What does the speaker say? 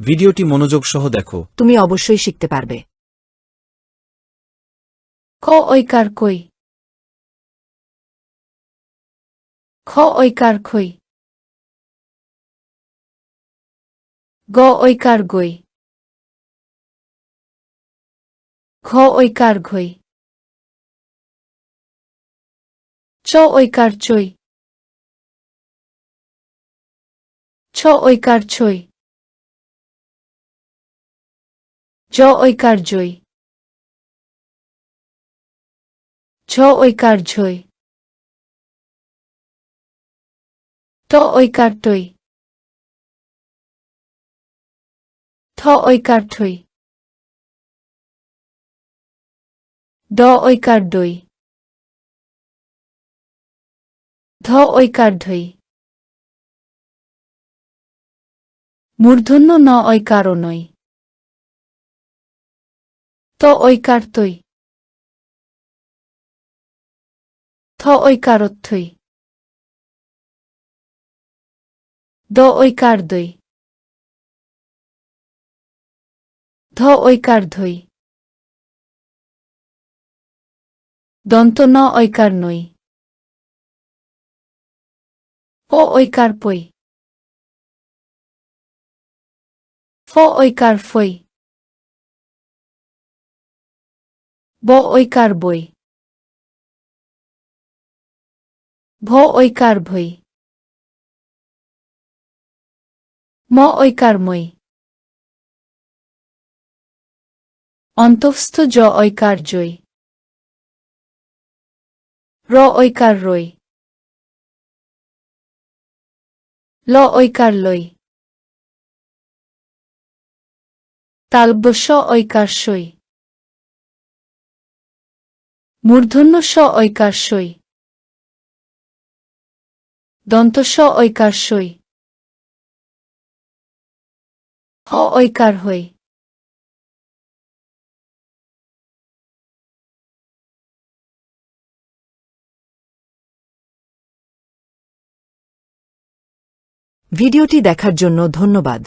ভিডিওটি মনোযোগ সহ দেখো। তুমি অবশ্যই শিখতে পারবে। খ ঐকার কই। খ ঐকার খই গ ঐকার গই। ঘ ঐকার ঘই। চ ঐকার চই। ছ ঐকার ছই জ ঐকার জই ঝ ঐকার ঝই ট ঐকার টই ঠ ঐকার ঠই ড ঐকার ডই ধ ঐকার ঢই মূর্ধন্য ন ঐকারও নই ত ঐকার তৈ থ ঐকারত্থই। দ ঐকার দই ধ ঐকার ধই দন্ত ন ঐকার নই ও ঐকার পই ফ ঐকার ফই ব ঐকার বই ভ ঐকার ভই ম ঐকার মই অন্তঃস্থ জ ঐকার জয় র ঐকার রই ল ঐকার লই তালব্য স ঐকার সই মূর্ধন্য স ঐকার সই দন্ত স ঐকার সই হ ঐকার হই ভিডিওটি দেখার জন্য ধন্যবাদ।